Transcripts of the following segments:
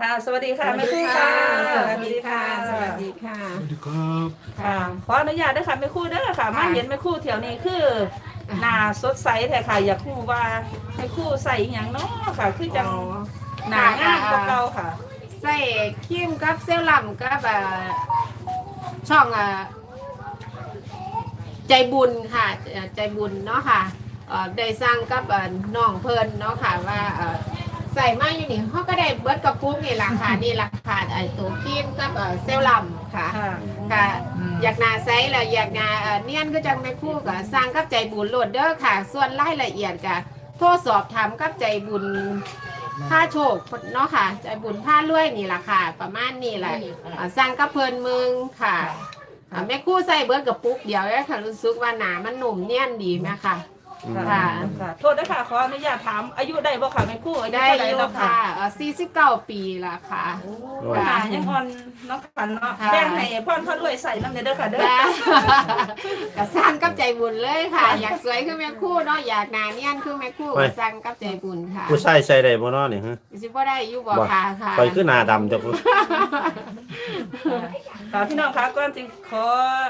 ค่ะ สวัสดีค่ะแม่ครู่ค่ะ สวัสดีค่ะ สวัสดีค่ะ สวัสดีครับค่ะ ขออนุญาตด้วยค่ะแม่ครู่เด้อค่ะ มาเห็นแม่ครู่แถวนี้คือหน้าสดใสแท้ค่ะ อยากรู้ว่าแม่ครู่ใส่อหย่างเนาะค่ะ คือจังหน้างามกว่าเก่าค่ะ ใส่ครีมกับเซรั่มกับอ่าช่องอ่าใจบุญค่ะเอ่อใจบุญเนาะค่ะเอ่อได้สร้างกับเอ่อน้องเพิ่นเนาะค่ะว่าเอ่อ ใส่มาอยู่นี่เขาก็ได้เบิดกระปุกนี่ราคานี่ราคาไอ้ตัวครีมกับเอ่อเซรั่มค่ะ ค่ะ ค่ะ อยากหนาไซส์และอยากหนาเอ่อเนียนก็จังไม่คู่กับสร้างกับใจบุญโหลดเด้อค่ะ ส่วนรายละเอียดกับโทรสอบถามกับใจบุญผ้าโชคเนาะค่ะ ใจบุญผ้ารวยนี่แหละค่ะ ประมาณนี้แหละอ่าสร้างกับเพลินมึงค่ะอ่าแม่คู่ใส่เบิร์ดกับปุ๊กเดียวแล้วค่ะรู้สึกว่าหนามันหนุ่มเนียนดีไหมค่ะ ค่ะค่ะ ค่ะ โทษด้วยค่ะขออนุญาตถามอายุได้บ่ค่ะแม่ครู่อายุได้เท่าไหร่อยู่แล้วค่ะค่ะสี่สิบเก้าปีละค่ะ โอ้ค่ะยังอ่อนเนาะค่ะเนาะค่ะ แบ่งให้พ่อนพ่อรวยใส่น้ำเด้อค่ะเด้อจ้าก็สร้างกับใจบุญเลยค่ะ อยากสวยคือแม่คู่เนาะอยากหนาเนียนคือแม่คู่ก็สร้างกับใจบุญค่ะผู้ชายใส่ได้บ่เนาะนี่ฮะสิบ่ได้อยู่บ่ค่ะค่ะคอยคือหน้าดำจ้ะพุ่นค่ะพี่น้องคะก่อนจะขอ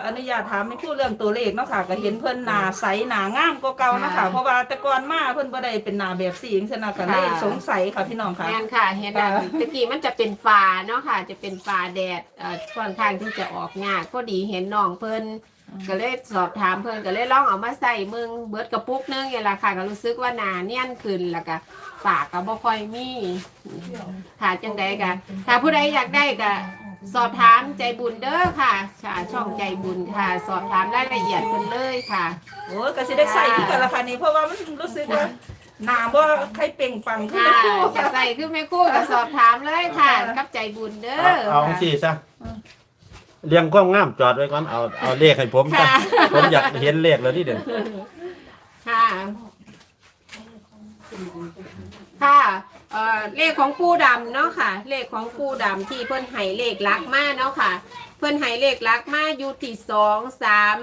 อนุญาตถามไม่พูดเรื่องตัวเลขเนาะค่ะก็เห็นเพิ่นหน้าใสหน้างามกว่าเก่าเนาะค่ะ เพราะว่าแต่ก่อนมาเพิ่นบ่ได้เป็นหน้าแบบสีจังซี่นะก็เลยสงสัยค่ะพี่น้องค่ะ แม่นค่ะเห็นอันค่ะตะกี้มันจะเป็นฟ้าเนาะค่ะ จะเป็นฟ้าแดดเอ่อค่อนข้างที่จะออกยากพอดีเห็นน้องเพิ่นก็เลยสอบถามเพิ่นก็เลยลองเอามาใส่มึงเบิดกระปุกนึงนี่ล่ะค่ะก็รู้สึกว่าหนาเนียนขึ้นแล้วก็ปากก็บ่ค่อยมีค่ะจังใดก็ถ้าผู้ใดอยากได้ก็ สอบถามใจบุญเด้อค่ะค่ะช่องใจบุญค่ะ สอบถามรายละเอียดเพิ่นเลยค่ะ โอ้ยก็สิได้ใส่คือกันละค่ะนี่เพราะว่ามันรู้สึกว่าหน้าบ่ใครเปล่งปลังคือค่ะแม่ครูจะใส่คือแม่ครู่ก็สอบถามเลยค่ะกับใจบุญเด้อเอาเอาสิซะเรียงความงามจอดไว้ก่อนเอาเอาเลขให้ผมจ้ะค่ะผมอยากเห็นเลขแล้วนี่เด่นค่ะ ค่ะ เอ่อเลขของปูดำเนาะค่ะ เลขของปูดำที่เพิ่นให้เลขลักมาเนาะค่ะ เพิ่นให้เลขลักมาอยู่ที่สองสาม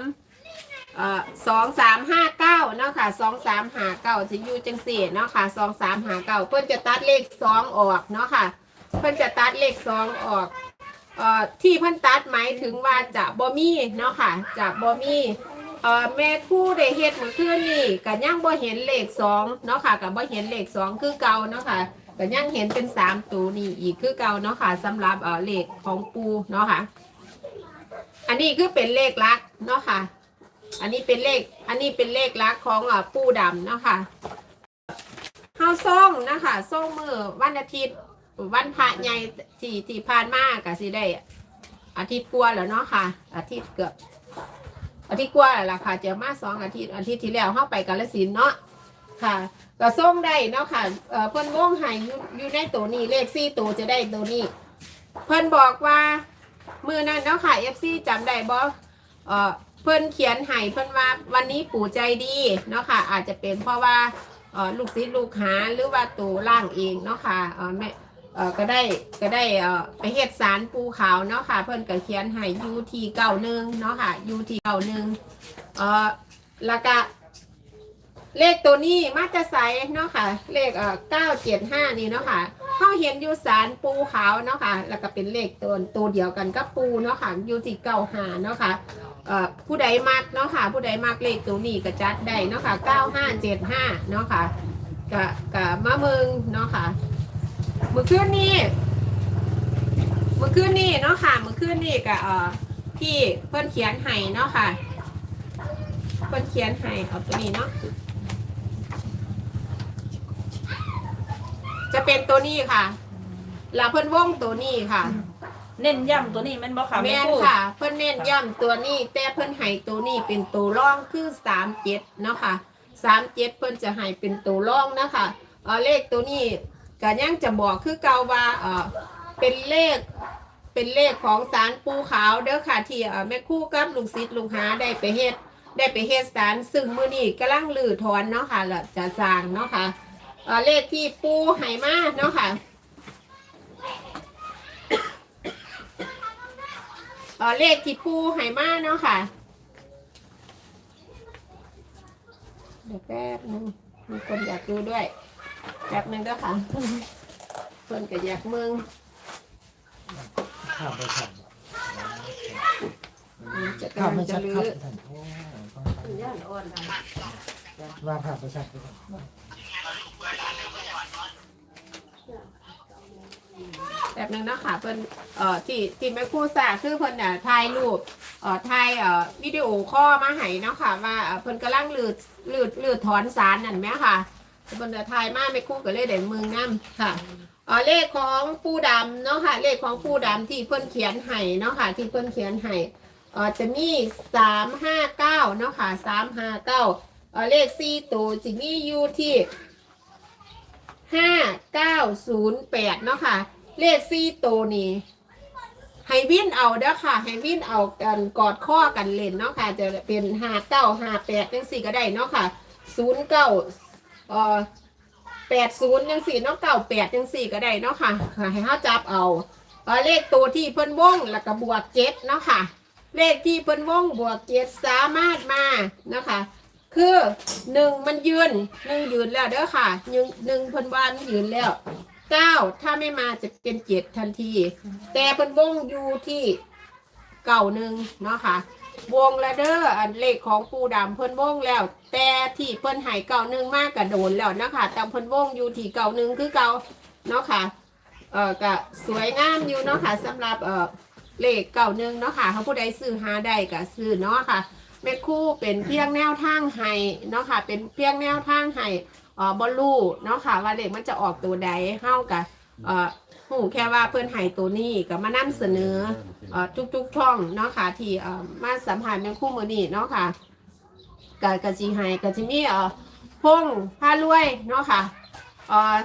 เอ่อสองสามห้าเก้าเนาะค่ะสองสามห้าเก้าจะอยู่จังสี่เนาะค่ะสองสามห้าเก้าเพิ่นจะตัดเลขสองออกเนาะค่ะ เพิ่นจะตัดเลขสองออกเอ่อที่เพิ่นตัดหมายถึงว่าจะบ่มีเนาะค่ะจะบ่มี เอ่อแม่คู่ได้เฮ็ดเมื่อคืนนี่ก็ยังบ่เห็นเลขสองเนาะค่ะก็บ่เห็นเลขสองคือเก่าเนาะค่ะก็ยังเห็นเป็นสามตัวนี่อีกคือเก่าเนาะค่ะสำหรับเอ่อเลขของปูเนาะค่ะ อันนี้คือเป็นเลขลักษณ์เนาะค่ะ อันนี้เป็นเลข อันนี้เป็นเลขลักษณ์ของเอ่อปูดำเนาะค่ะเฮาส่งนะคะส่งมือวันอาทิตย์วันพระใหญ่ที่ที่ผ่านมาก็สิได้อาทิตย์กว่าแล้วเนาะค่ะ อาทิตย์เกือบ อาทิตย์กว่าแล้วล่ะค่ะเจอมาสองอาทิตย์อาทิตย์ที่แล้วเข้าไปกาลสินเนาะค่ะก็ส่งได้เนาะค่ะเอ่อเพิ่นวงให้อยู่อยู่ในตัวนี้เลขสี่ตัวจะได้ตัวนี้ เพิ่นบอกว่ามือนั้นเนาะค่ะ FC จำได้บ่เอ่อเพิ่นเขียนให้เพิ่นว่าวันนี้ปู่ใจดีเนาะค่ะ อาจจะเป็นเพราะว่าเอ่อลูกศิษย์ลูกหาหรือว่าตัวล่างเองเนาะค่ะเอ่อแม่ เอ่อก็ได้ก็ได้เอ่อไปเฮ็ดสารปูขาวเนาะค่ะ เพิ่นก็เขียนให้ยูทีเก้าหนึ่งเนาะค่ะยูทีเก้าหนึ่งเอ่อแล้วก็เลขตัวนี้มาจะใสเนาะค่ะ เลขเอ่อเก้าเจ็ดห้านี่เนาะค่ะเขาเห็นอยู่สารปูขาวเนาะค่ะ แล้วก็เป็นเลขตัวตัวเดียวกันกับปูเนาะค่ะยูทีเก้าหาเนาะค่ะเอ่อผู้ใดมักเนาะค่ะ ผู้ใดมักเลขตัวนี้ก็จัดได้เนาะค่ะเก้าห้าเจ็ดห้าเนาะค่ะกะกะมะเมืองเนาะค่ะ มื่อคืนนี้เมื่อคืนนี้เนาะค่ะเมื่อคืนนี้กับเอ่อที่เพิ่นเขียนให้เนาะค่ะเพิ่นเขียนให้เอาตัวนี้เนาะจะเป็นตัวนี้ค่ะแล้วเพิ่นวงตัวนี้ค่ะ เน้นย้ำตัวนี้แม่นบ่ค่ะแม่แม่นครูค่ะ เพิ่นเน้นย้ำตัวนี้ แต่เพิ่นให้ตัวนี้เป็นตัวร่องคือสามเจ็ดเนาะค่ะสามเจ็ดเพิ่นจะให้เป็นตัวร่องนะคะเออเลขตัวนี้ ก็ยังจะบอกคือเก่าว่าเออเป็นเลขเป็นเลขของสารปูขาวเด้อค่ะที่เออแม่คู่กับลูกศิษย์ลูกหาได้ไปเฮ็ดได้ไปเฮ็ดสารซึ่งมือนี้กำลังลือถอนเนาะค่ะแล้วจะสร้างเนาะค่ะเออเลขที่ปูให้มาเนาะค่ะเออเลขที่ปูให้มาเนาะค่ะเดี๋ยวแป๊บนึงมีคนอยากดูด้วย แป๊บนึงเด้วยค่ะคนก็อยากมึงข้ามไปสั่นจะข้ามกำไปลังจะสั่นลื้ข้ามอไปสั่นโอ้ยย่านอ่อนค่ะว่าข้ามไปสั่นไปสั่นแบบนึงนะคะเพิ่นเอ่อที่ที่แม่ครูสาคือเพิ่นน่ะถ่ายรูปเอ่อถ่ายเอ่อวิดีโอข้อมาให้เนาะค่ะว่าเอ่อเพิ่นกำลังลืดลืดลืดถอนสารนั่นแหมค่ะ เพิ่นจะถ่ายมาแม่ครู่ก็เลยได้มือนํค่ะเอ่อเลขของปูดำเนาะค่ะ เลขของปูดำที่เพิ่นเขียนให้เนาะค่ะ ที่เพิ่นเขียนให้เอ่อจะมีสามห้าเก้าเนาะค่ะสามห้าเก้าเอ่อเลขสี่ตัวจะมีอยู่ที่ห้าเก้าศูนย์แปดเนาะค่ะ เลขสี่ตัวนี้ให้วิ่นเอาเด้อค่ะให้วิ่นเอากันกอดข้อกันเล่นเนาะค่ะ จะเป็นห้าเก้าห้าแปดจังสี่ก็ได้เนาะค่ะศูนย์เก้า เอ่อแปดศูนย์จังสี่เนาะเก้าแปดจังสี่ก็ได้เนาะค่ะให้เขาจับเอาเอ่อเลขตัวที่เพิ่นวงแล้วก็บวกเจ็ดเนาะค่ะ เลขที่เพิ่นวงบวกเจ็ดสามารถมานะคะ คือหนึ่งมันยืนหนึ่งยืนแล้วเด้อค่ะหนึ่งหนึ่งเพิ่นวานยืนแล้วเก้าถ้าไม่มาจะเป็นเจ็ดทันที แต่เพิ่นวงอยู่ที่เก่าหนึ่งเนาะค่ะ วงละเด้ออันเลขของปูดำเพิ่นวงแล้ว แต่ที่เพิ่นหายเก่าหนึ่งมากกระโดนแล้วนะคะแต่เพิ่นวงอยู่ที่เก่าหนึ่งคือเก่าเนาะค่ะเอ่อก็สวยงามอยู่เนาะค่ะสำหรับเอ่อเลขเก่าหนึ่งเนาะค่ะเขาผู้ใดซื้อหาได้ก็ซื้อเนาะค่ะแม่คู่เป็นเพียงแนวทางให้เนาะค่ะ เป็นเพียงแนวทางให้เอ่อบอลลูเนาะค่ะว่าเลขมันจะออกตัวใดเท่ากับเอ่อ หูแค่ว่าเพื่อนให้ตัวนี้ก็มานำเสนอเอ่อทุกๆช่องเนาะค่ะที่เอ่อมาสัมผัสเป็นคู่มือนี้เนาะค่ะกับกะจีไฮกะจิมีเอ่อพงผ้ารวยเนาะค่ะเอ่อ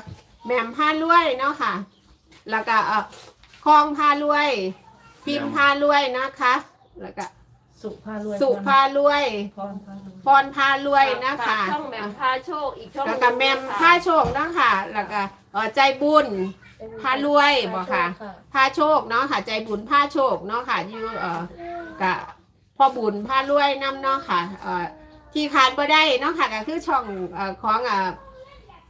แหม่มผ้ารวยเนาะค่ะ แล้วก็เอ่อคลองผ้ารวย พิมพ์ผ้ารวยนะคะ แล้วก็สุภาพรวยสุผ้ารวย พรพารวยพรผ้ารวยนะคะฝากช่องแหม่มพาโชคอีกช่องแล้วก็แมมผ้าโชคเนาะค่ะแล้วก็เอ่อใจบุญ ผ้ารวยบอกค่ะผ้าโชคเนาะค่ะ ใจบุญผ้าโชคเนาะค่ะอยู่เอ่อกะพ่อบุญผ้ารวยนํเนาะค่ะเอ่อที่ขาดบ่ได้เนาะค่ะก็คือช่องเอ่อของเอ่อ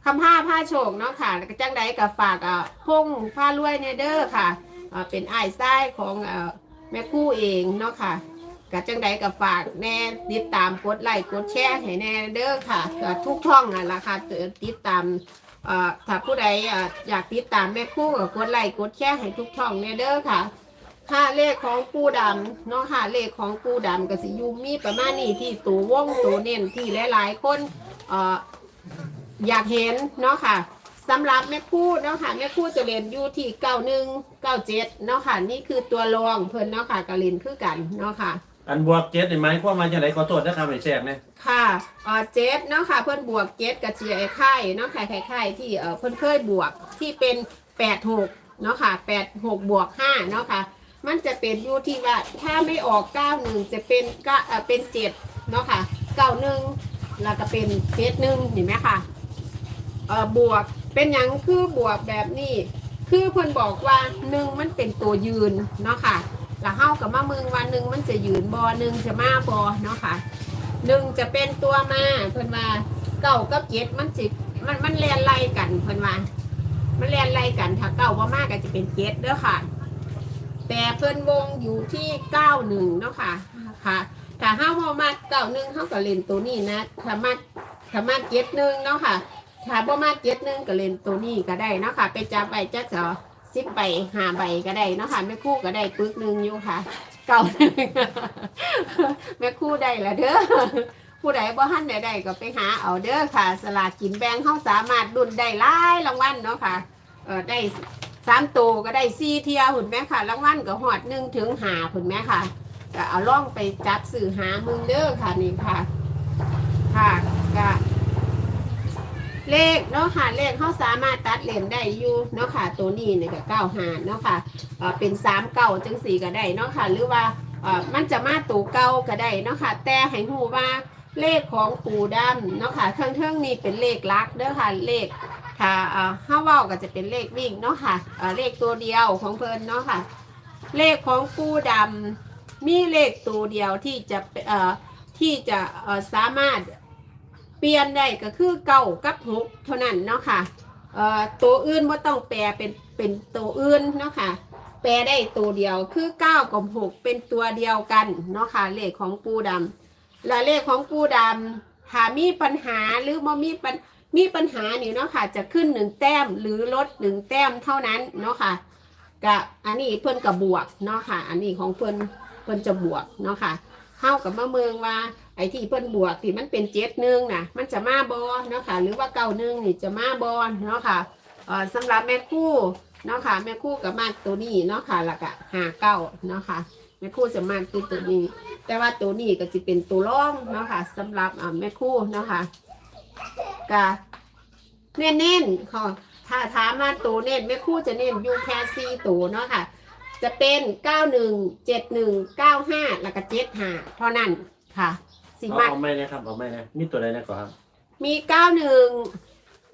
คำผ้าผ้าโชคเนาะค่ะแล้วก็จังใดกับฝากเอ่อพงผ้ารวยเนเด้อค่ะเอ่อเป็นอ้ายซ้ายของเอ่อแม่คู่เองเนาะค่ะ ก็จังใดกับฝากแน่ติดตามกดไลค์กดแชร์ให้แน่เด้อค่ะกทุกช่องนั่นละค่ะติดตามเอ่อถ้าผู้ใดอ่อยากติดตามแม่คู่ก็กดไลค์กดแชร์ให้ทุกช่องเนี่ยเด้อค่ะค่าเลขของปูดำเนาะค่ะเลขของปูดำก็สิยูมีประมาณนี้ที่ตัววงตัวเน้นที่หลายๆคนเอ่ออยากเห็นเนาะค่ะสำหรับแม่คู่เนาะค่ะแม่คู่จะเรียนอยู่ที่เก้าหนึ่งเก้าเจ็ดเนาะค่ะนี่คือตัวรองเพิ่นเนาะค่ะก็เรียนคือกันเนาะค่ะ อันบวกเจ็ดนี่ไหมความหมายจังไดขอโทษนะครับไอ้แทรกเนี่ยค่ะเอ่อเจ็ดเนาะค่ะ เพิ่อนบวกเจ็ดกับเจียไอ้ไข่เนาะค่ไข่ไข่ที่เอ่อเพิ่นเคยบวกที่เป็นแปดหกเนาะค่ะแปดหกบวกห้าเนาะค่ะ มันจะเป็นอยู่ที่ว่าถ้าไม่ออกเก้าหนึ่งจะเป็นก้าเอ่อเป็นเจ็ดเนาะค่ะเก้าหนึ่งแล้วก็เป็นเจ็ดหนึ่งเห็นไหมค่ะเอ่อบวกเป็นหยังคือบวกแบบนี้ คือเพิ่อนบอกว่าหนึ่งมันเป็นตัวยืนเนาะค่ะ แล้วเฮากับมาเมืองวันหนึ่งมันจะยืนบอหนึ่งจะมาบอเนาะค่ะหนึ่งจะเป็นตัวมาเพิ่นว่าเก้ากับเจ็ดมันสิมันมันเรียนไล่กันเพิ่นว่ามันเรียนไล่กันถ้าเก้าบ่มากก็จะเป็นเจ็ดเด้อค่ะ แต่เพิ่นวงอยู่ที่เก้าหนึ่งเนาะค่ะค่ะถ้าห้าบ่มากเก้าหนึ่งเฮาก็เล่นตัวนี้นะถ้ามาถ้ามาเจ็ดหนึ่งเนาะค่ะถ้าบ่มากเจ็ดหนึ่งก็เล่นตัวนี้ก็ได้เนาะค่ะ ไปจับใบจักสอ สิบใบหาใบก็ได้เนาะค่ะแม่คู่ก็ได้ปึกหนึ่งอยู่ค่ะ เก้าหนึ่งแม่คู่ได้ละเด้อผู้ใดบ่ทันได้ได้ก็ไปหาเอาเด้อค่ะ สลากกินแบ่งเฮาสามารถดุนได้หลายรางวัลเนาะค่ะเออได้สามตัวก็ได้สี่เทียหุ่นแม่ค่ะรางวัลก็หอดหนึ่งถึงหาหุ่นแม่ค่ะก็เอาล่องไปจับสื่อหามึงเด้อค่ะนี่ค่ะค่ะก็ เลขเนาะค่ะเลขเขาสามารถตัดเลนได้อยู่เนาะค่ะตัวนี้เนี่ยก็เก้าหาเนาะค่ะเป็นสามเก้าจังสี่ก็ได้เนาะค่ะหรือว่ามันจะมาตัวเก้าก็ได้เนาะค่ะแต่ให้หูว่าเลขของปูดำเนาะค่ะเครื่องๆนี้เป็นเลขลักเด้อค่ะเลขถ้าเอ่อห้าว้าก็จะเป็นเลขวิ่งเนาะค่ะเลขตัวเดียวของเพิ่นเนาะค่ะ เลขของปูดำมีเลขตัวเดียวที่จะที่จะสามารถ ปลี่ยนได้ก็คือเก้ากับหกเท่านั้นเนาะค่ะเอ่อตัวอื่นว่าต้องแปลเป็นเป็นตัวอื่นเนาะค่ะแปลได้ตัวเดียวคือเก้ากับหกเป็นตัวเดียวกันเนาะค่ะเลขของปูดำและเลขของปูดำถ้ามีปัญหาหรือบ่มีปัญมีปัญหานี่เนาะค่ะจะขึ้นหนึ่งแต้มหรือลดหนึ่งแต้มเท่านั้นเนาะค่ะกับอันนี้เพิ่นกับบวกเนาะค่ะ อันนี้ของเพิ่นเพิ่นจะบวกเนาะค่ะเข้ากับมะเมืองว่า ไอ้ที่เพิ่นบวกที่มันเป็นเจ็ดหนึ่งนะมันจะมาบอเนาะค่ะหรือว่าเก้าหนึ่งนี่จะมาบอเนาะค่ะเอ่อสำหรับแม่คู่เนาะค่ะแม่คู่กับมากตัวนี้เนาะค่ะแล้วก็หาเก้าเนาะค่ะแม่คู่จะมากคือตัวนี้ แต่ว่าตัวนี้ก็จะเป็นตัวร่องเนาะค่ะสำหรับแม่คู่เนาะค่ะกะเน้นๆค่ะถ้าถามมาตัวเน้นแม่คู่จะเน้นยูแคซีตัวเนาะค่ะจะเป็นเก้าหนึ่งเจ็ดหนึ่งเก้าห้าแล้วก็เจ็ดห้าเท่านั้นค่ะ สิเอามากเอาไม่นะครับเอาไม่นะมีตัวใดนะก่อนครับมีเก้าหนึ่ง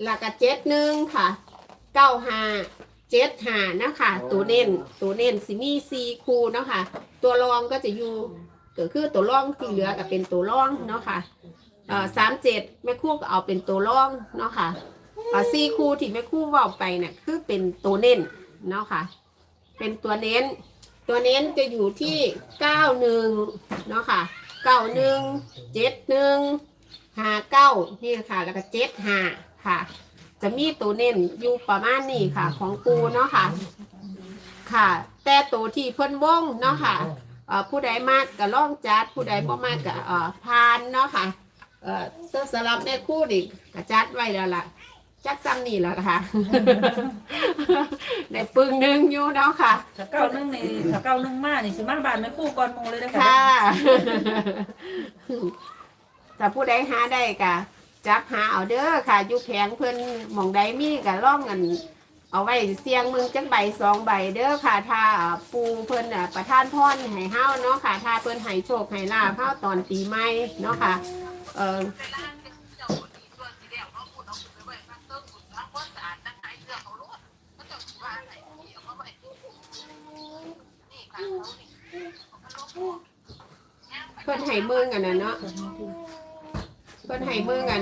แล้วก็เจ็ดหนึ่งค่ะเก้าห้าเจ็ดห้านะคะ ตัวเน้นตัวเน้นสิมีซีคูเนาะค่ะ ตัวรองก็จะอยู่ก็คือตัวรองที่เหลือก็เป็นตัวรองเนาะค่ะเอ่อสามเจ็ดแม่คู่ก็เอาเป็นตัวรองเนาะค่ะเอ่อซีคูที่แม่คู่เว่าไปเนี่ยคือเป็นตัวเน้นเนาะค่ะ เป็นตัวเน้น ตัวเน้นจะอยู่ที่เก้าหนึ่งเนาะค่ะ เก้าหนึ่งเจ็ดหนึ่งห้าเก้านี่ค่ะ แล้วก็เจ็ดห้าค่ะ จะมีตัวเน้นอยู่ประมาณนี้ค่ะ ของปูเนาะค่ะ ค่ะ แต่ตัวที่เพิ่นวงเนาะค่ะผู้ใดมากก็ล่องจัด ผู้ใดบ่มากก็เอ่อพานเนาะค่ะเออสื้อสลับในคู่ดิก็จัดไว้แล้วล่ะ จักซ้ำนี่แหล้วค่ะ ได้ปึงหนึงอยู่เนาะค่ะ ถ้าเก้าหนึ่งนี่ถ้าเก้าหนึ่งมานี่สิมาบานแม่คู่ก่อนหมูเลยเด้อค่ะค่ะ ถ้าผู้ใดหาได้ก็จับหาเอาเด้อค่ะอยู่แผงเพิ่นหมองใดมีก็ล่องกัน เอาไว้เสียงมึงจักใบสองใบเด้อค่ะถ้าปูเพิ่นน่ะประทานพรให้เฮาเนาะค่ะถ้าเพิ่นให้โชคให้ลาภเฮาตอนปีใหม่เนาะค่ะ เออ พิ่นให้มือกันนะเนาะเพิ่นให้มือกัน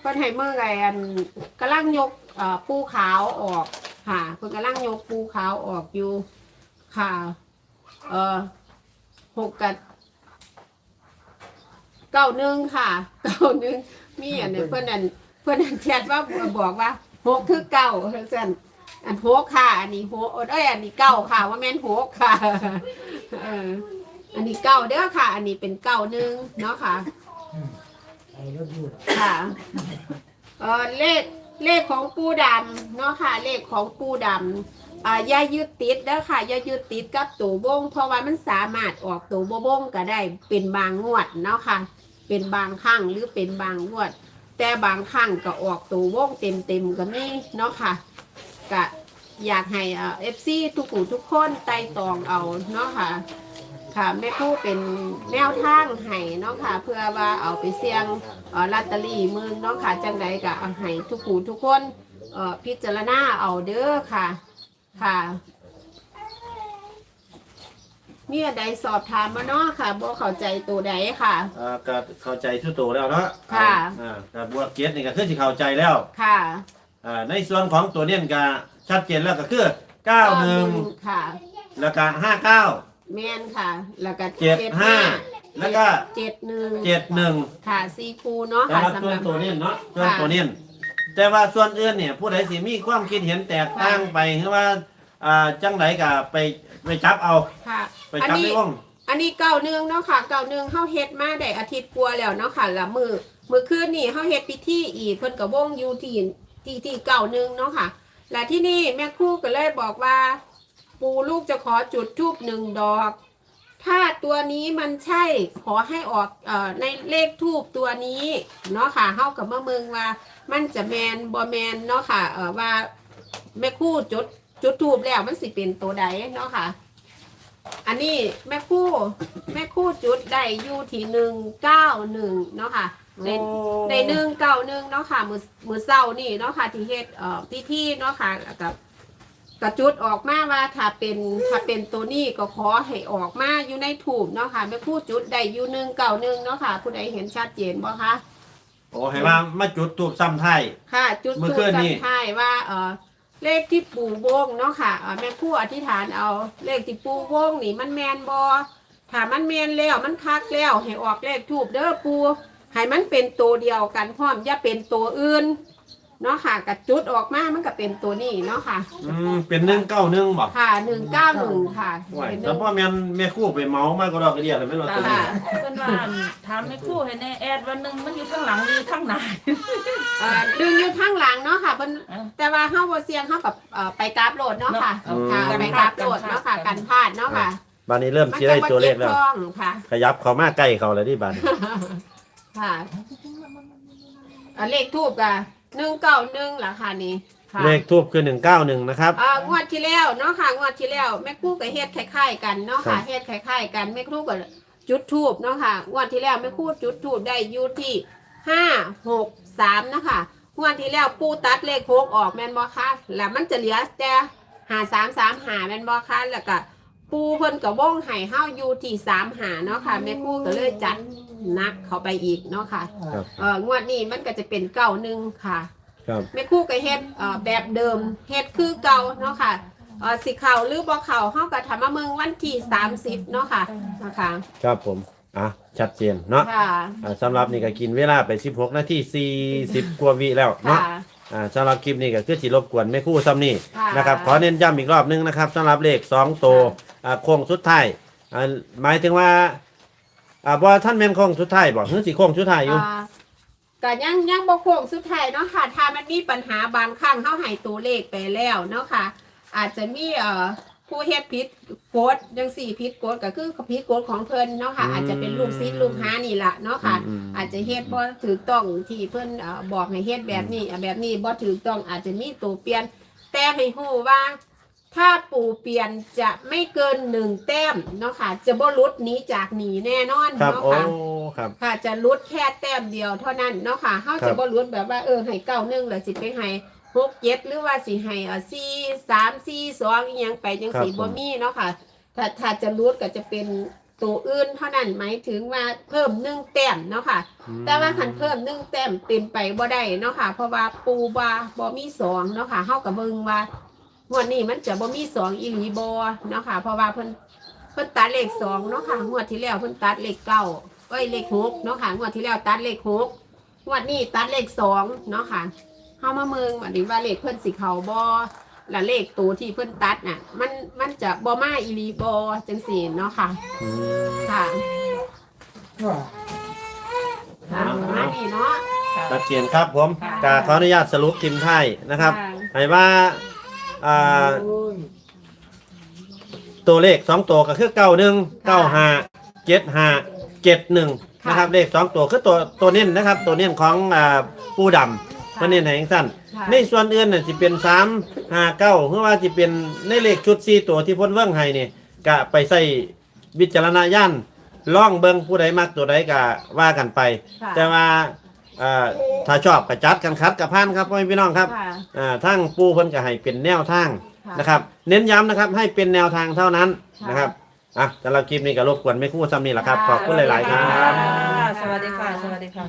เพิ่นให้มือไงอันกำลังยกเอ่อปูขาวออกค่ะเพิ่นกำลังยกปูขาวออกอยู่ค่ะเอ่อหกกับเก้าหนึ่งค่ะเก้าหนึ่งมีอันนี้เพิ่นอัน เพิ่นอันแชทว่าบอกว่าหกคือเก้าเพิ่นอันหกค่ะ อันนี้หกเอ้ยอันนี้เก้าค่ะ ว่าแม่นหกค่ะอันนี้เก้าเด้อค่ะ อันนี้เป็นเก้าหนึ่งเนาะค่ะค่ะเออเลขเลขของปูดำเนาะค่ะ เลขของปูดำอ่าอย่ายึดติดแล้วค่ะอย่ายึดติดกับตัวบงเพราะว่ามันสามารถออกตัวบ่บงก็ได้เป็นบางงวดเนาะค่ะ เป็นบางครั้งหรือเป็นบางงวด แต่บางครั้งก็ออกตัววงเต็มเต็มๆก็มีเนาะค่ะก็อยากให้เอฟซีทุกผู้ทุกคนไต่ตองเอาเนาะค่ะ ค่ะแม่คู่เป็นแนวทางให้เนาะค่ะ เพื่อว่าเอาไปเสี่ยงลอตเตอรี่มือเนาะค่ะจังใดก็ให้ทุกผู้ทุกคนพิจารณาเอาเด้อค่ะ ค่ะ มีอันใดสอบถามมาเนาะค่ะบ่เข้าใจตัวใดค่ะ อ่าก็เข้าใจทุกตัวแล้วเนาะค่ะ อ่ากับบวกเกียรตินี่ก็คือสิเข้าใจแล้วค่ะอ่าในส่วนของตัวเน้นก็ชัดเจนแล้วก็คือเก้าหนึ่งค่ะ แล้วก็ห้าเก้าแม่นค่ะ แล้วก็เจ็ดห้าแล้วก็เจ็ดหนึ่งเจ็ดหนึ่งค่ะซีคูเนาะแต่ค่ะว่าสำส่หวนรับ ตัวเน้นเนาะส่วนค่ะ ตัวเน้นแต่ว่าส่วนอื่นเนี่ยผู้ใดสิมีความคิดเห็นแตกต่างไปคือว่าอ่าจังไดก็ไป ไปจับเอา ค่ะ ไปอันจับนี้ ในวงอันนี้เก่าหนึ่งเนาะค่ะ เก่าหนึ่งเฮาเฮ็ดมาได้อาทิตย์กว่าแล้วเนาะค่ะละมือมือคืนนี่เฮาเฮ็ดพิธีอีกเพิ่นก็วงอยู่ที่ที่ที่เก่าหนึ่งเนาะค่ะ และที่นี่แม่ครูก็เลยบอกว่า ปูลูกจะขอจุดทูบหนึ่งดอก ถ้าตัวนี้มันใช่ขอให้ออกเอ่อในเลขทูบตัวนี้เนาะค่ะเฮากับมะเมืองว่า มันจะแมนบ่แมนเนาะค่ะเอ่อว่าแม่ครูจุด จุดทูบแล้วมันสิเป็นตัวใดเนาะค่ะ อันนี้แม่ครู่แม่ครู่จุดได้อยู่ที่หนึ่งเก้าหนึ่งเนาะค่ะในในหนึ่งเก้าหนึ่งเนาะค่ะ มือมือเศร้านี่เนาะค่ะ ที่เฮ็ดเอ่อพิธีเนาะค่ะแล้วกับกระจุดออกมาว่าถ้าเป็นถ้าเป็นตัวนี้ก็ขอให้ออกมาอยู่ในถูกเนาะค่ะแม่ครู่จุดใดอยู่หนึ่งเก่าหนึ่งเนาะค่ะผู้ใดเห็นชัดเจนบ่คะโอ้ให้ว่ามาจุดทูบซ้ำไทายค่ะ จุดเมื่อสูคืตนรนี้จำท้ายว่าเออ เลขที่ปูวงเนาะค่ะเอ่อแม่คู่อธิษฐานเอาเลขที่ปูวงนี่มันแมนบอถ้ามันแมนแล้วมันคักแล้วให้ออกเลขทูบเด้อปูให้มันเป็นตัวเดียวกันพร้อมอย่าเป็นตัวอื่น เนาะค่ะกับจุดออกมามันก็เป็นตัวนี้เนาะค่ะ อืมเป็นหนึ่งเก้าหนึ่งบอกค่ะหนึ่งเก้าหนึ่งค่ะไหวเป็นหแต่นึ่งพ่อแม่นแม่ครู่ไปเมาส์มากก็ดอกกระเดียดเลยไม่รอดตัวนี้ค่ะเพิ่นว่าถามไม่ครู่ให้แน่แอดวันหนึงมันอยู่ข้างหลังหรือข้างหน้า เอ่อดึงอยู่ข้างหลังเนาะค่ะเพิ่นเอ้าแต่ว่าเฮาบ่เสี่ยงเฮากับเอ่อไปกราฟโหลดเนาะค่ะเนาะค่ะกันไปพกลาราดฟโหลดกันพลาดเนาะค่ะกันพลาดเนาะค่ะบานนี้เริ่มสิได้ตัวเลขแล้วมันจะบ่จ็บท้องค่ะ ขยับเขามาใกล้เขาเลยที่บานค่ะอะเลขทูบกะ หนึ่งเก้าหนึ่งล่ะค่ะนี่ค่ะเลขทูบคือหนึ่งเก้าหนึ่งนะครับ อ่างวดที่แล้วเนาะค่ะงวดที่แล้วแม่ครู่กับเฮ็ดคล้ายๆกันเนาะค่ะครับ เฮ็ดคล้ายๆกันแม่ครู่กับจุดทูบเนาะค่ะงวดที่แล้วแม่ครู่จุดทูบได้อยู่ที่ห้าหกสามเนาะค่ะงวดที่แล้วปูตัดเลขหกออกแม่นบ่คะแล้วมันจะเหลือแต่หาสามสามหาแม่นบ่คะแล้วก็ ปูเพิ่นกับว่องไห้เฮาอยู่ที่สามหาเนาะค่ะแม่ครู่ก็เลยจัดหนักเข้าไปอีกเนาะค่ะครับ เอ่องวดนี้มันก็จะเป็นเก้าหนึ่งค่ะ ครับ แม่ครู่ก็เฮ็ดเอ่อแบบเดิมเฮ็ดคือเก่าเนาะค่ะเอ่อสิเข่าหรือบ่เข่าเฮาก็ทำมาเมืองวันที่30เนาะค่ะนะคะครับผม อะ ชัดเจนเนาะค่ะอ่าสำหรับนี่ก็กินเวลาไป 16 นาที40 กว่าวิแล้วเนาะค่ะอ่าสำหรับคลิปนี้ก็คือที่รบกวนแม่ครู่ซ้ำนี่ค่ะนะครับ ขอเน้นย้ำอีกรอบนึงนะครับสำหรับเลข2ตัว อ่าโค้งสุดท้ายอ่าหมายถึงว่าอ่าบ่ท่านแม่นโค้งสุดท้ายบ่คือสิโค้งสุดท้ายอยู่ อ่าก็ยังยังบ่โค้งสุดท้ายเนาะค่ะ ถ้ามันมีปัญหาบางครั้งเฮาให้ตัวเลขไปแล้วเนาะค่ะ อาจจะมีเอ่อผู้เฮ็ดผิดกฎจังสี่ผิดกฎก็คือผิดกฎของเพิ่นเนาะค่ะ อืม อาจจะเป็นลูกศิษย์ลูกหานี่ล่ะเนาะค่ะอืมอาจจะเฮ็ดบ่ถูกต้องที่เพิ่นเอ่อบอกให้เฮ็ดแบบนี้อะแบบนี้บ่ถูกต้องอาจจะมีตัวเปลี่ยน แต่ให้ฮู้ว่า ถ้าปู่เปลี่ยนจะไม่เกินหนึ่งแต้มเนาะค่ะ จะบ่หลุดหนีจากหนีแน่นอนครับ เนาะโอ้ ค่ะ ครับ ค่ะจะหลุดแค่แต้มเดียวเท่านั้นเนาะค่ะเฮาครัจะบ บ่หลุดแบบว่าเออให้เก้าหนึ่งแล้วสิไปให้หกเจ็ดหรือว่าสิให้เอ่อสี่สามสี่สองอีหยังไปจังสี่บ่มีเนาะค่ะ ถ้าถ้าจะหลุดก็จะเป็นตัวอื่นเท่านั้นหมายถึงว่าเพิ่มหนึ่งแต้มเนาะค่ะแต่ว่าคันเพิ่มหนึ่งแต้มเป็นไปบ่ได้เนาะค่ะ เพราะว่าปูว่าบ่มีสองเนาะค่ะเฮากับเบิ่งว่า งวดนี้มันจะบ่มีสองอีหลีบ่เนาะค่ะ เพราะว่าเพิ่นเพิ่นตัดเลขสองเนาะค่ะงวดที่แล้วเพิ่นตัดเลขเก้าเอ้ยเลขหกเนาะค่ะงวดที่แล้วตัดเลขหกงวดนี้ตัดเลขสองเนาะค่ะเฮามาเมืองบัดนี้ว่าเลขเพิ่นสิเข้าบ่และเลขตัวที่เพิ่นตัดน่ะ มันมันจะบ่มาอีหลีบ่จังซี่เนาะค่ะอืมค่ะว่าค่ะประมาณนี้เนาะชัดเจนครับผมค่ะกาขออนุญาตสรุปทีมไทายนะครับค่ะ ให้ว่า อ่า โอ้ยตัวเลขสองตัวก็คือเก้าหนึ่งเก้าห้าเจ็ดห้าเจ็ดหนึ่งนะครับเลขสองตัวคือตัวตัวเน้นนะครับ ตัวเน้นของอ่าปูดำตัวเน้นแห่งสั้นค่ะในส่วนอื่นน่ะจะเป็นสามห้าเก้าเพราะว่าจะเป็นในเลขชุดสี่ตัวที่พ้นเวิ้งให้นี่ก็ไปใส่วิจารณญาณล่องเบิงผู้ใดมักตัวใดก็ว่ากันไป ค่ะ แต่ว่า อ่าถ้าชอบก็จัดกันคัดกับพันครับพ่อแม่พี่น้องครับค่ะ อ่าทั้งปูเพิ่นก็ให้เป็นแนวทางค่ะนะครับ เน้นย้ำนะครับให้เป็นแนวทางเท่านั้นค่ะ นะครับอะแต่เราคลิปนี้ก็รบกวนไม่คู่ซ้ำนี่แหละครับขอบคุณหลาย ๆ ครับ สวัสดีค่ะ สวัสดีค่ะ